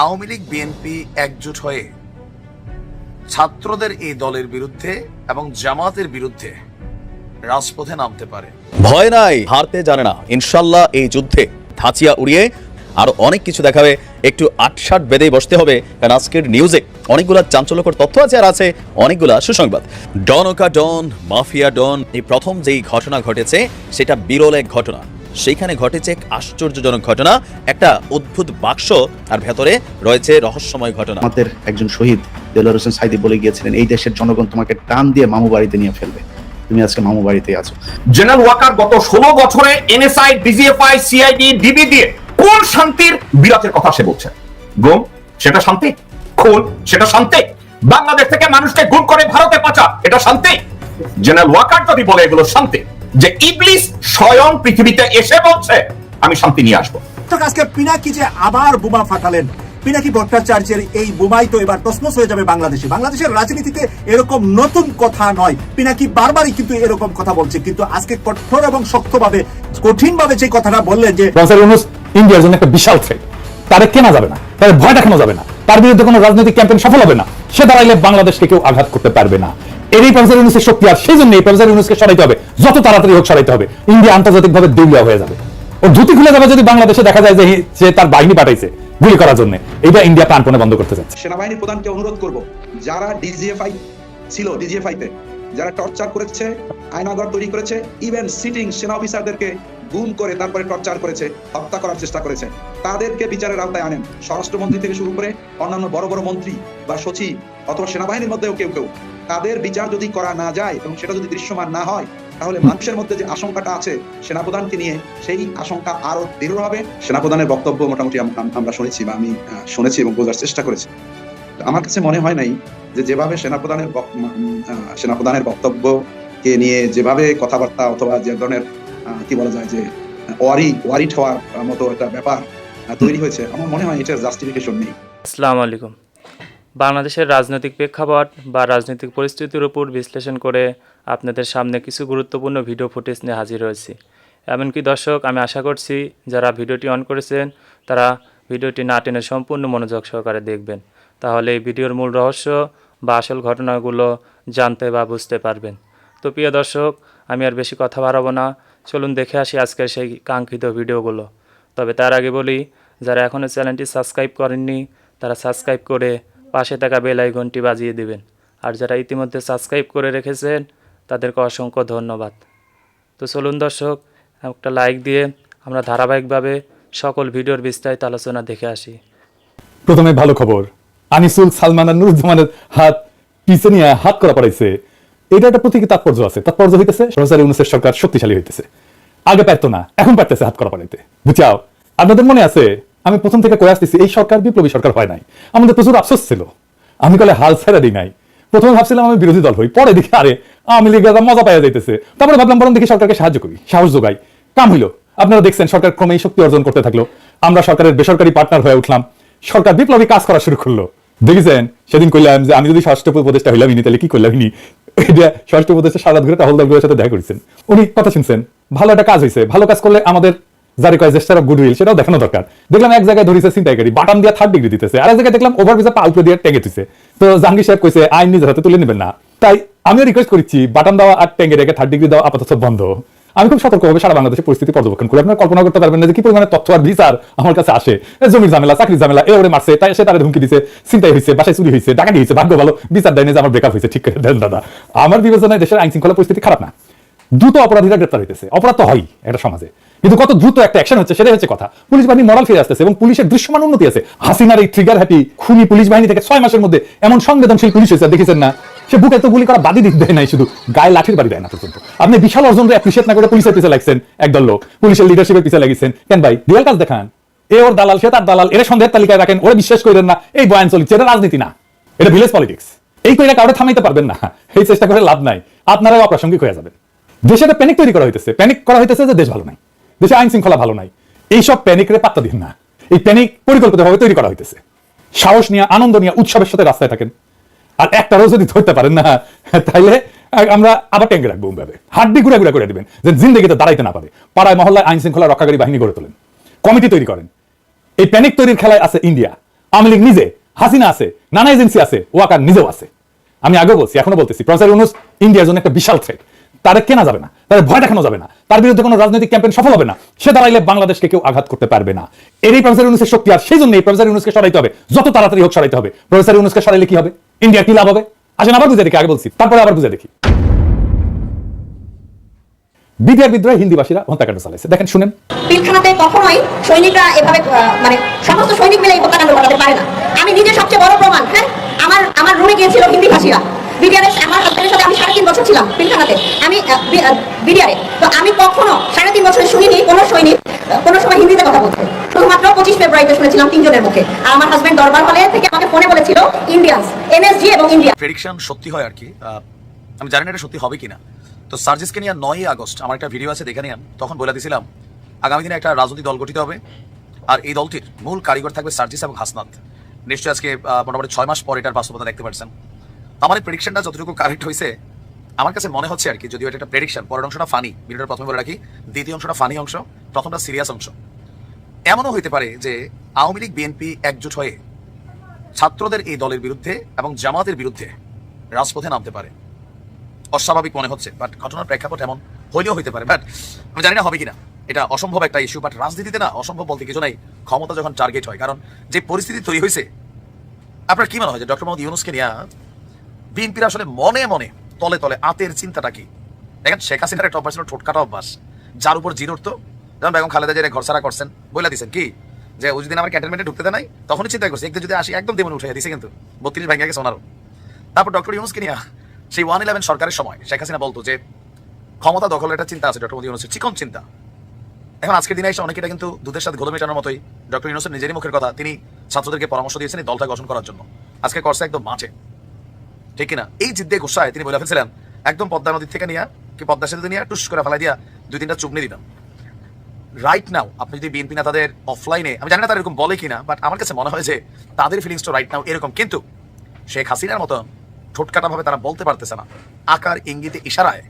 Awami League, BNP একজোট হয়ে ছাত্রদের এই দলের বিরুদ্ধে এবং জামাতের বিরুদ্ধে রাজপথে নামতে পারে। ভয় নাই, হারতে জানে না। ইনশাল্লাহ এই যুদ্ধে ধাঁচিয়া উড়িয়ে আরও অনেক কিছু দেখাবে। একটু আটসাট বেঁধেই বসতে হবে, কারণ আজকের নিউজে অনেকগুলা চাঞ্চল্যকর তথ্য আছে আর আছে অনেকগুলা সুসংবাদ। ডনকা ডন, মাফিয়া ডন, এই প্রথম যেই ঘটনা ঘটেছে, সেটা বিরল এক ঘটনা। সেইখানে ঘটেছে এক আশ্চর্যজনক ঘটনা। একটা অদ্ভুত বাক্স আর ভেতরে রয়েছে রহস্যময় ঘটনা। আমাদের একজন শহীদ দেলোয়ার হোসেন সাইদি বলে গিয়েছিলেন এই দেশের জনগণ তোমাকে টান দিয়ে মামু বাড়িতে নিয়ে ফেলবে। তুমি আজকে মামু বাড়িতে আছো। জেনারেল ওয়াকার গত ষোলো বছরে এনএসআই ডিজিএফআই সিআইডি ডিবি দিয়ে কোন শান্তির বিরাটের কথা সে বলছে? গুম সেটা শান্তি। খুন সেটা শান্তি। বাংলাদেশ থেকে মানুষকে গুম করে ভারতে পাচা এটা শান্তি। জেনারেল ওয়াকার যদি বলে এগুলো শান্তি যে ইবলিস স্বয়ং পৃথিবীতে এসে বলছে আমি শান্তি নিয়ে আসব। তো আজকে পিনাকি যে আবার বোমা ফাটালেন পিনাকি ভট্টাচার্যের এই বোমাই তো এবার তসমস হয়ে যাবে বাংলাদেশে। বাংলাদেশের রাজনীতিতে এরকম নতুন কথা নয়। পিনাকি বারবারই কিন্তু এরকম কথা বলছে কিন্তু আজকে কঠোর এবং শক্তভাবে কঠিনভাবে যে কথাটা বললেন যে ইন্ডিয়ার জন্য একটা বিশাল থ্রেট তারে কেনা যাবে না তাদের ভয় দেখানো যাবে না। তার বিরুদ্ধে কোনো রাজনৈতিক ক্যাম্পেইন সফল হবে না। সে দাঁড়াইলে বাংলাদেশকে কেউ আঘাত করতে পারবে না। এরই প্রফেসর ইউনুসের শক্তি আর সেই জন্য এই প্রফেসর ইউনুসকে সরাইতে হবে। যত তাড়াতাড়ি হোক সরাইতে হবে। ইন্ডিয়া আন্তর্জাতিকভাবে দেউলিয়া হয়ে যাবে। ওর ধুতি খুলে যাবে যদি বাংলাদেশে দেখা যায় যে সে তার বাহিনী পাঠাইছে গুলি করার জন্য। এটা ইন্ডিয়া প্রাণপণে বন্ধ করতে চাচ্ছে সেনাবাহিনী প্রধানকে অনুরোধ করব, যারা ডিজিএফআই ছিল ডিজিএফআই তে, যারা টর্চার করেছে আয়নাগর তৈরি করেছে ইভেন সিটিং সেনা অফিসারদেরকে গুম করে তারপরে টর্চার করেছে, হত্যা করার চেষ্টা করেছে। তাদেরকে বিচারের আওতায় আনেন। স্বরাষ্ট্রমন্ত্রী থেকে শুরু করে অন্যান্য বড় বড় মন্ত্রী বা সচিব অথবা সেনাবাহিনীর মধ্যেও কেউ কেউ। তাদের বিচার যদি করা না যায় এবং সেটা যদি দৃশ্যমান না হয়, তাহলে মানুষের মধ্যে যে আশঙ্কাটা আছে সেনাপ্রধানকে নিয়ে সেই আশঙ্কা আরও দৃঢ় হবে। সেনাপ্রধানের বক্তব্য মোটামুটি আম- আম- আমরা শুনেছি বা আমি শুনেছি এবং বোঝার চেষ্টা করেছি। আমার কাছে মনে হয় নাই যে যেভাবে সেনাপ্রধানের সেনাপ্রধানের বক্তব্যকে নিয়ে যেভাবে কথাবার্তা অথবা যে ধরনের কি বলা যায় যে ওয়ারি ওয়ারিড হওয়ার মতো একটা ব্যাপার তৈরি হয়েছে। আমার মনে হয় এটার জাস্টিফিকেশন নেই। আসসালামু আলাইকুম। বাংলাদেশের রাজনৈতিক প্রেক্ষাপট বা রাজনৈতিক পরিস্থিতির উপর বিশ্লেষণ করে আপনাদের সামনে কিছু গুরুত্বপূর্ণ ভিডিও ফুটেজ নিয়ে হাজির হয়েছি। এমনকি দর্শক, আমি আশা করছি যারা ভিডিওটি অন করেছেন, তারা ভিডিওটি না টেনে সম্পূর্ণ মনোযোগ সহকারে দেখবেন। তাহলে এই ভিডিওর মূল রহস্য বা আসল ঘটনাগুলো জানতে বা বুঝতে পারবেন। তো প্রিয় দর্শক, আমি আর বেশি কথা বাড়াবো না। চলুন দেখে আসি আজকের সেই কাঙ্ক্ষিত ভিডিওগুলো। তবে তার আগে বলি, যারা এখনও চ্যানেলটি সাবস্ক্রাইব করেননি, তারা সাবস্ক্রাইব করে পাশে থাকা বেল আইকনটি বাজিয়ে দিবেন। আর যারা ইতিমধ্যে সাবস্ক্রাইব করে রেখেছেন, তাদেরকে অসংখ্য ধন্যবাদ। তো চলুন দর্শক, একটা লাইক দিয়ে আমরা ধারাবাহিকভাবে সকল ভিডিওর বিস্তারিত আলোচনা দেখে আসি। প্রথমে ভালো খবর। আনিসুল সালমান নুরুজ্জামানের হাত পিছে নিয়ে হাত করা পড়াইছে এটা একটা প্রতীকী তাৎপর্য আছে। তাৎপর্য হইতেছে প্রফেসর ইউনুসের সরকার শক্তিশালী হইতেছে। আগে পারতো না, এখন পারতেছে হাত করা পড়াইতে বুঝাও, আপনাদের মনে আছে? আমি প্রথম থেকে কয়ে আসতেছি, এই সরকার বিপ্লবী সরকার হয় নাই। আমাদের প্রচুর আফসোস ছিল। আমি কলে হাল ছেড়ে দিই নাই। প্রথমে ভাবছিলাম আমি বিরোধী দল হই, পরে দেখি, আরে, আওয়ামী লীগ মজা পাইয়া যাইতেছে। তারপরে ভাবলাম বরং দেখি সরকারকে সাহায্য করি, সাহস যোগাই। কাম হইল। আপনারা দেখছেন, সরকার ক্রমেই শক্তি অর্জন করতে থাকল। আমরা সরকারের বেসরকারি পার্টনার হয়ে উঠলাম। সরকার বিপ্লবী কাজ করা শুরু করল। দেখেছেন? সেদিন কইলাম যে, আমি যদি ষষ্ঠ উপদেষ্টা হইলাম তাহলে কি করলাম এটা ষষ্ঠ উপদেষ্টা সারা ঘুরে তাহলদার সাথে দেখা করেছেন। উনি কথা শুনছেন। ভালো একটা কাজ হয়েছে। ভালো কাজ করলে আমাদের যারে কয় জেস্টার অফ গুডউইল সেটাও দেখানো দরকার। দেখলাম এক জায়গায় ধরেছে চিন্তাইকারী বাটাম দিয়ে থার্ড ডিগ্রি দিতেছে আর এক জায়গায় দেখলাম ওভার ভিসা পাল্পে দিয়ে টেঙ্গে দিতেছে তো জাহাঙ্গীর সাহেব কইছে, আইন নিজের হাতে তুলে নেবেন না। তাই আমিও রিকোয়েস্ট করছি বাটাম দেওয়া আর টেঙ্গে রেখে থার্ড ডিগ্রি দেওয়া আপাতত বন্ধ। আমি খুব সতর্কভাবে সারা বাংলাদেশের পরিস্থিতি পর্যবেক্ষণ করি। আপনারা কল্পনা করতে পারবেন না যে কি পরিমাণে তথ্য আর বিচার আমার কাছে আসে। জমির ঝামেলা, চাকরির ঝামেলা, এ ওরে মারছে, তাই সে তারে হুমকি দিছে চিন্তাই হয়েছে বাসায় চুরি হয়েছে ডাকাতি হয়েছে ভাগ্য ভালো, বিচার দেয়নি যে আমার ব্রেকআপ হয়েছে। ঠিক দেন, দাদা। আমার বিবেচনায় দেশের আইন শৃঙ্খলা পরিস্থিতি খারাপ না। দ্রুত অপরাধীরা গ্রেপ্তার হইতেছে। অপরাধ তো হয় একটা সমাজে। কিন্তু কত দ্রুত একটা অ্যাকশন হচ্ছে সেটাই হচ্ছে কথা। পুলিশ বাহিনী মরাল ফিরে আসতেছে এবং পুলিশের দৃশ্যমান উন্নতি আছে। হাসিনার এই ট্রিগার হ্যাপি খুনি পুলিশ বাহিনী থেকে ছয় মাসের মধ্যে এমন সংবেদনশীল পুলিশ হয়েছে, দেখেছেন না? সে বুকে তো গুলি করা বাদি দিতে দেয় নাই শুধু, গায়ে লাঠির বাড়ি দেয় না পর্যন্ত। আপনি বিশাল অর্জনকে অ্যাপ্রিসিয়েট না করে পুলিশের পিছিয়ে লাগছেন, একদল লোক। পুলিশের লিডারশিপের পিছিয়ে লাগিয়েছেন। কেন ভাই? রিয়েল কাজ দেখান। এ ওর দালাল, সে তার দালাল, এর সন্দেহের তালিকায় রাখেন, ওরা বিশ্বাস করেন না, এই বয়ান চলছে, এটা রাজনীতি না। এটা ভিলেজ পলিটিক্স এই কইরা কাউরে থামাইতে পারবেন না। এই চেষ্টা করে লাভ নাই। আপনারাও অপ্রাসঙ্গিক হয়ে যাবেন। দেশে একটা প্যানিক তৈরি করা হইতেছে। প্যানিক করা হইতেছে যে দেশ ভালো নাই। দেশে আইন শৃঙ্খলা ভালো নাই। এইসব প্যানিকরে পাত্তা দিন না। এই প্যানিক পরিকল্পিতভাবে তৈরি করা হইতেছে। সাহস নিয়ে, আনন্দ নিয়ে, উৎসবের সাথে রাস্তায় থাকেন। আর একটারও যদি ধরতে পারেন না, তাইলে আমরা আবার ট্যাঙ্কে রাখব ভাবে হাড্ডি ঘুরে ঘুরে করে দিবেন, যে জিন্দগিতে দাঁড়াইতে না পারে। পাড়ায়, মহল্লায় আইন শৃঙ্খলা রক্ষাকারী বাহিনী গড়ে তোলেন। কমিটি তৈরি করেন। এই প্যানিক তৈরির খেলায় আছে ইন্ডিয়া। আওয়ামী লীগ নিজে, হাসিনা আছে, নানা এজেন্সি আছে, ওয়াকার নিজেও আছে। আমি আগেও বলছি, এখনও বলতেছি। প্রফেসর ইউনুস, ইন্ডিয়ার জন্য একটা বিশাল থ্রেট তারে কেনা যাবে না তাদের ভয় দেখানো যাবে না, তার বিরুদ্ধে কোনো রাজনৈতিক ক্যাম্পেইন সফল হবে না, সে দাঁড়াইলে বাংলাদেশকে কেউ আঘাত করতে পারবে না। এরই প্রফেসর ইউনুসের শক্তি, আর সেই জন্য এই প্রফেসর ইউনুসকে সরাইতে হবে, যত তাড়াতাড়ি হোক সরাইতে হবে। প্রফেসর ইউনুসকে সরাইলে কি হবে? ইন্ডিয়া কি লাভ হবে? আসেন আবার বুঝে দেখি, আগে বলছি, তারপরে আবার বুঝে দেখি। বিডিআর বিদ্রোহে হিন্দিভাষীরা হত্যাকাণ্ড চালাইছে। দেখেন, শুনেন। পিলখানাতে কখনোই সৈনিকরা এভাবে মানে সমস্ত সৈনিক মিলে এই হত্যাকাণ্ড ঘটাতে পারে না। আমি নিজে সবচেয়ে বড় প্রমাণ হ্যাঁ? আমার আমার রুমে গিয়েছিল হিন্দি ভাষীরা আমার সাথে আমি সাড়ে তিন বছর ছিলাম পিলখানাতে আমি বিডিআরে। তো আমি কখনো সাড়ে তিন বছর শুনিনি, কোনো সৈনিক, কোনো সময় হিন্দিতে কথা শুধুমাত্র পঁচিশ ফেব্রুয়ারিতে শুনেছিলাম তিনজনের মুখে। আর আমার হাজবেন্ড দরবার হলে থেকে আমাকে ফোনে বলেছিল ইন্ডিয়ান্স এবং ইন্ডিয়া সত্যি হয় আর কি। আমি জানি না এটা সত্যি হবে কিনা। তো সার্জিসকে নিয়ে নয়ই আগস্ট, আমার একটা ভিডিও আছে, দেখে নিন। তখন বলে দিয়েছিলাম আগামী দিনে একটা রাজনৈতিক দল গঠিত হবে। আর এই দলটির মূল কারিগর থাকবে সার্জিস এবং হাসনাত। নিশ্চয়ই আজকে মোটামুটি ছয় মাস পর এটার বাস্তবতা দেখতে পাচ্ছেন আমার এই প্রেডিকশনটা যতটুকু কারেক্ট হয়েছে আমার কাছে মনে হচ্ছে আর কি, যদিও এটা একটা প্রেডিকশন পরের অংশটা ফানি ভিডিওটা প্রথমে বলে রাখি, দ্বিতীয় অংশটা ফানি অংশ, প্রথমটা সিরিয়াস অংশ। এমনও হইতে পারে যে আওয়ামী লীগ বিএনপি একজোট হয়ে ছাত্রদের এই দলের বিরুদ্ধে এবং জামাতের বিরুদ্ধে রাজপথে নামতে পারে। অস্বাভাবিক মনে হচ্ছে বাট ঘটনার প্রেক্ষাপট এমন হইলেও হইতে পারে। বাট আমি জানি না হবে কিনা, এটা অসম্ভব একটা ইস্যু বাট রাজনীতিতে না অসম্ভব বলতে কিছু নাই, ক্ষমতা যখন টার্গেট হয়, কারণ যে পরিস্থিতি তৈরি হয়েছে আপনার কি মনে হয় যে ডক্টর মোহাম্মদ ইউনুসকে নিয়ে বিএনপির আসলে মনে মনে, তলে তলে আতের চিন্তাটা কি? দেখেন, শেখ হাসিনার একটা অভ্যাস ছিল ঠোঁটকাটা অভ্যাস। যার উপর জির উঠতো। যেমন বেগম খালেদা জিয়া ঘর সারা করছেন বলে দিছেন কি? যে ও যদি আমার ক্যান্টনমেন্টে ঢুকতে নাই, তখনই চিন্তা করছে একদিন যদি আসি একদম দেমন উঠে দিছে কিন্তু, বত্রিশ ভেঙে গেছে ওনারও। তারপর ডক্টর ইউনুসকে নিয়ে সেই ওয়ান ইলেভেন সরকারের সময় শেখ হাসিনা বলতো যে, ক্ষমতা দখলের একটা চিন্তা আছে, ডক্টর মোদী ইউনুসের, চিকন চিন্তা। এখন আজকের দিনে এসে অনেকে এটা কিন্তু দুধের সাথে ঘোলে মেটানোর মতোই ডক্টর ইউনুসের নিজেরই মুখের কথা, তিনি ছাত্রদেরকে পরামর্শ দিয়েছেন এই দলটা গঠন করার জন্য। আজকে করছে একদম মাঠে। ঠিক কিনা? এই জিদ্দে গুসায়, তিনি বলে ফেলছিলেন, একদম পদ্মা নদীর থেকে নিয়ে, কি পদ্মা সেতু নিয়ে, টুস করে ফেলাই দিয়া দুই তিনটা চুপনি দিতাম রাইট নাও আপনি যদি বিএনপি নেতাদের অফলাইনে আমি জানি না তারা এরকম বলে কিনা বাট আমার কাছে মনে হয় যে তাদের ফিলিংসটা রাইট নাও এরকম। কিন্তু শেখ হাসিনার মতো ঠোঁটকাটা ভাবে তারা বলতে পারতেছে না। আকার ইঙ্গিতে ইশারায়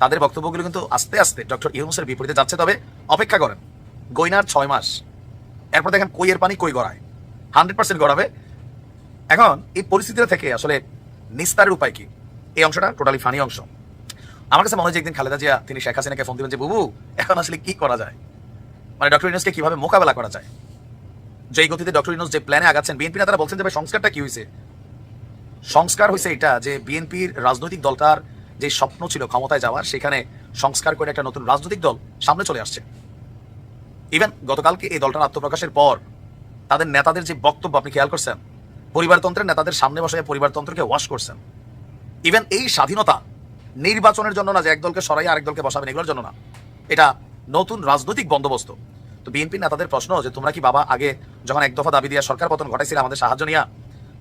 তাদের বক্তব্যগুলো কিন্তু আস্তে আস্তে ডক্টর ইউনুসের বিপরীতে যাচ্ছে। তবে অপেক্ষা করেন গইনার ছয় মাস, এরপর দেখেন কইয়ের পানি কই গড়ায়? হান্ড্রেড পার্সেন্ট গড়াবে। এখন এই পরিস্থিতিটা থেকে আসলে নিস্তারের উপায় কি? এই অংশটা টোটালি ফানি অংশ। আমার কাছে মনে হয় একদিন খালেদা জিয়া, তিনি শেখ হাসিনাকে ফোন দিবেন যে, বুবু, এখন আসলে কি করা যায়? মানে ডক্টর ইউনুসকে কীভাবে মোকাবেলা করা যায়? যে এই গতিতে ডক্টর ইউনুস যে প্ল্যানে আগাচ্ছেন বিএনপি নেতারা বলছেন যে সংস্কারটা কি হয়েছে সংস্কার হয়েছে এটা যে বিএনপির রাজনৈতিক দলটার যে স্বপ্ন ছিল ক্ষমতায় যাওয়ার, সেখানে সংস্কার করে একটা নতুন রাজনৈতিক দল সামনে চলে আসছে। ইভেন গতকালকে এই দলটার আত্মপ্রকাশের পর, তাদের নেতাদের যে বক্তব্য আপনি খেয়াল করছেন পরিবারতন্ত্রের নেতাদের সামনে বসে পরিবারতন্ত্রকে ওয়াশ করছেন। ইভেন এই স্বাধীনতা নির্বাচনের জন্য না যে এক দলকে সরাই আরেক দলকে বসাবেন, এগুলোর জন্য না। এটা নতুন রাজনৈতিক বন্দোবস্ত। তো বিএনপি নেতাদের প্রশ্ন যে, তোমরা কি বাবা আগে যখন এক দফা দাবি দিয়ে সরকার পতন ঘটাইছিল আমাদের সাহায্য নিয়া,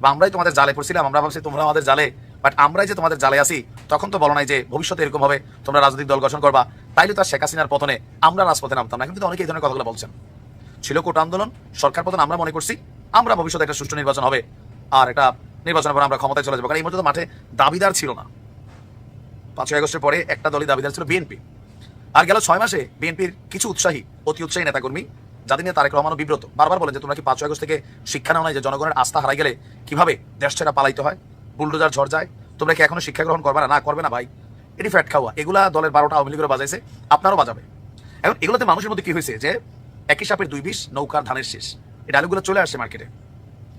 বা আমরাই তোমাদের জালে পড়ছিলাম, আমরা ভাবছি তোমরা আমাদের জালে বাট আমরাই যে তোমাদের জালে আসি তখন তো বলো নাই যে ভবিষ্যতে এরকম হবে, তোমরা রাজনৈতিক দল গঠন করবা। তাইলে তার শেখ হাসিনার পতনে আমরা রাজপথে নামতাম না। কিন্তু অনেকে এই ধরনের কথাগুলো বলছেন। ছিল কোট আন্দোলন, সরকার পতন আমরা মনে করছি, আমরা ভবিষ্যতে একটা সুষ্ঠু নির্বাচন হবে। আর একটা নির্বাচনের পর আমরা ক্ষমতায় চলে যাব। কারণ এই মুহূর্তে মাঠে দাবিদার ছিল না। পাঁচই আগস্টের পরে একটা দলই দাবিদার ছিল বিএনপি। আর গেল ছয় মাসে বিএনপির কিছু উৎসাহী, অতি উৎসাহী নেতাকর্মী, যাদের নিয়ে তারেক রহমানও বিব্রত। বারবার বলেন যে, তোমরা কি পাঁচই আগস্ট থেকে শিক্ষা নাও নাই যে জনগণের আস্থা হারাই গেলে কীভাবে দেশ ছেড়া পালাইতে হয়? বুলডোজার ঝড় যায়। তোমরা কি এখনও শিক্ষা গ্রহণ করবে না? না, করবে না ভাই। এটি ফ্যাট খাওয়া। এগুলা দলের বারোটা আওয়ামী লীগেরও বাজাইছে। আপনারও বাজাবে। এখন এগুলোতে মানুষের মধ্যে কি হয়েছে যে, একই সাপের দুই বিষ, নৌকার ধানের শেষ। এই ডায়লগুলো চলে আসছে মার্কেটে।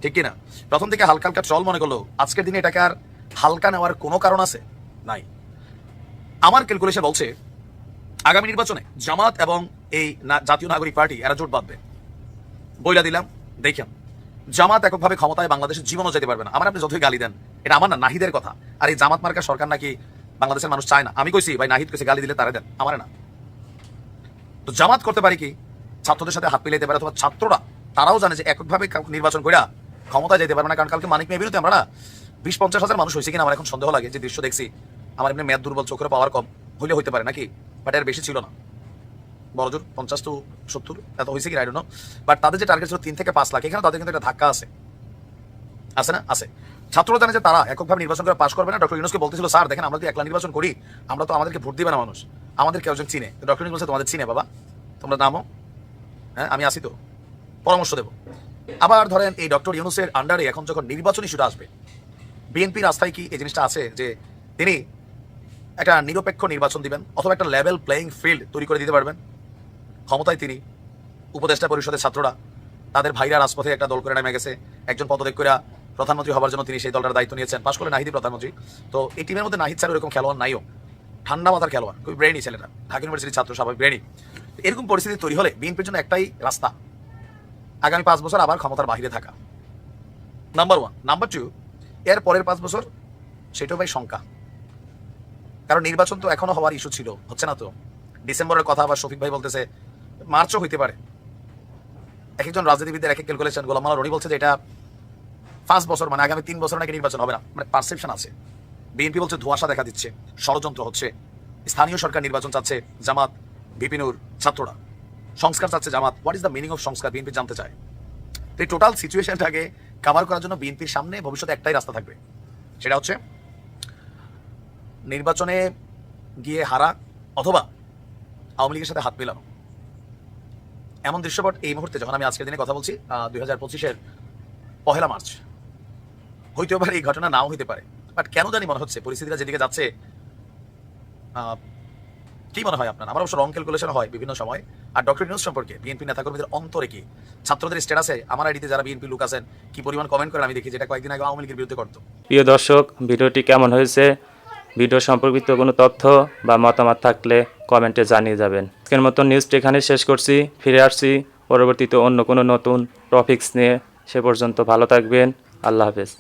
ঠিক কিনা? প্রথম থেকে হালকা হালকা চল মনে করল, আজকের দিনে এটাকে আর হালকা নেওয়ার কোনো কারণ আছে? নাই। আমার ক্যালকুলেশন বলছে, আগামী নির্বাচনে জামাত এবং এই জাতীয় নাগরিক পার্টি, এরা জোট বাঁধবে। বইলা দিলাম দেখেন জামাত এককভাবে ক্ষমতায় বাংলাদেশের জীবনও যেতে পারবে না। আমার আপনি যতই গালি দেন, এটা আমার না, নাহিদের কথা। আর এই জামাত মার্কা সরকার নাকি বাংলাদেশের মানুষ চায় না? আমি কইছি, ভাই, নাহিদ কইছে, গালি দিলে তারা দেন। আমার না। তো জামাত করতে পারে কি? ছাত্রদের সাথে হাত মিলাইতে পারে, অথবা ছাত্ররা, তারাও জানে যে এককভাবে নির্বাচন করে ক্ষমতায় যেতে পারবে না, কারণ কালকে মানিক মেয়ে বিরুদ্ধে আমরা না বিশ পঞ্চাশ হাজার মানুষ হয়েছে কিনা আমার এখন সন্দেহ লাগে, যে দৃশ্য দেখছি। আমার এমনি মেয়াদ দুর্বল চোখের পাওয়ার কম, হইলে হইতে পারে নাকি? বাট এর বেশি ছিল না। বড়জোর, পঞ্চাশ টু সত্তর, এত হয়েছে কি আইডো বাট তাদের যে টার্গেট ছিল তিন থেকে পাঁচ লাখ, এখানে তাদের কিন্তু একটা ধাক্কা আছে। আছে না? আছে। ছাত্ররা জানে যে তারা এককভাবে নির্বাচন করে পাশ করবে না। ডক্টর ইউনুসকে বলতেছিল, স্যার, দেখেন, আমরা যদি একলা নির্বাচন করি, আমরা তো আমাদেরকে ভোট দিবে না মানুষ। আমাদের কেউ একজন চিনে। ডক্টর ইউনুস বলছে, তোমাদের চিনে, বাবা। তোমরা নামো। হ্যাঁ আমি আসি তো। পরামর্শ দেবো। আবার ধরেন এই ডক্টর ইউনুসের আন্ডারে এখন যখন নির্বাচনী ইস্যুটা আসবে, বিএনপির আস্থায় কি এই জিনিসটা আছে যে তিনি একটা নিরপেক্ষ নির্বাচন দিবেন অথবা একটা লেভেল প্লেয়িং ফিল্ড তৈরি করে দিতে পারবেন? ক্ষমতায় তিনি, উপদেষ্টা পরিষদের ছাত্ররা, তাদের ভাইরা রাজপথে একটা দল করে নেমে গেছে, একজন পদত্যাগ করে প্রধানমন্ত্রী হবার জন্য তিনি সেই দলটার দায়িত্ব নিয়েছেন। পাশ করে নাহিদি প্রধানমন্ত্রী। তো এই টিমের মধ্যে নাহিদ স্যার এরকম খেলোয়াড় নাইও। ঠান্ডা মাথার খেলোয়াড়, খুবই ব্রেনি ছেলেটা। ঢাকা ইউনিভার্সিটির ছাত্র সবাই ব্রেনি এরকম পরিস্থিতি তৈরি হলে বিএনপির জন্য একটাই রাস্তা। আগামী পাঁচ বছর আবার ক্ষমতার বাহিরে থাকা। নাম্বার ওয়ান নাম্বার টু এর পরের পাঁচ বছর সেটাও ভাই শঙ্কা। কারণ নির্বাচন তো এখনও হওয়ার ইস্যু ছিল, হচ্ছে না তো? ডিসেম্বরের কথা আবার শফিক ভাই বলতেছে, মার্চও হইতে পারে। এক একজন রাজনীতিবিদদের এক এক ক্যালকুলেশন গোলাম রনি বলছে যে এটা পাঁচ বছর মানে আগামী তিন বছর নাকি নির্বাচন হবে না। মানে পারসেপশন আছে। বিএনপি বলছে ধোঁয়াশা দেখা দিচ্ছে, ষড়যন্ত্র হচ্ছে। স্থানীয় সরকার নির্বাচন চাচ্ছে জামাত, বিপিনুর ছাত্ররা। সংস্কার চাচ্ছে Jamaat. What is the meaning of সংস্কার? বিএনপি জানতে চায়। তো এই টোটাল সিচুয়েশনটাকে কাভার করার জন্য বিএনপির সামনে ভবিষ্যতে একটাই রাস্তা থাকবে। সেটা হচ্ছে নির্বাচনে গিয়ে হারা অথবা আওয়ামী লীগের সাথে হাত মেলানো। এমন দৃশ্যপট এই মুহূর্তে যখন আমি আজকের দিনে কথা বলছি দুই হাজার পঁচিশের পহেলা মার্চ, হইতেও পারে এই ঘটনা নাও হইতে পারে। বাট কেন জানি মনে হচ্ছে, পরিস্থিতিটা যেদিকে যাচ্ছে কি মনে হয় আপনার? আমার অবশ্য রং ক্যালকুলেশন হয় বিভিন্ন সময়। আর ডক্টর নিউজ সম্পর্কে বিএনপি নেতাকর্মীদের অন্তরে কি? ছাত্রদের স্ট্যাটাসে আমার আইডিতে যারা বিএনপি লোক আছেন, কি পরিমাণ কমেন্ট করেন আমি দেখি, যেটা কয়েকদিন আগে আওয়ামী লীগের বিরুদ্ধে করতো। প্রিয় দর্শক, ভিডিওটি কেমন হয়েছে? ভিডিও সম্পর্কিত কোনো তথ্য বা মতামত থাকলে কমেন্টে জানিয়ে যাবেন। আজকের মতো নিউজটি এখানে শেষ করছি। ফিরে আসছি পরবর্তীতে অন্য কোনো নতুন টপিকস নিয়ে। সে পর্যন্ত ভালো থাকবেন। আল্লাহ হাফেজ।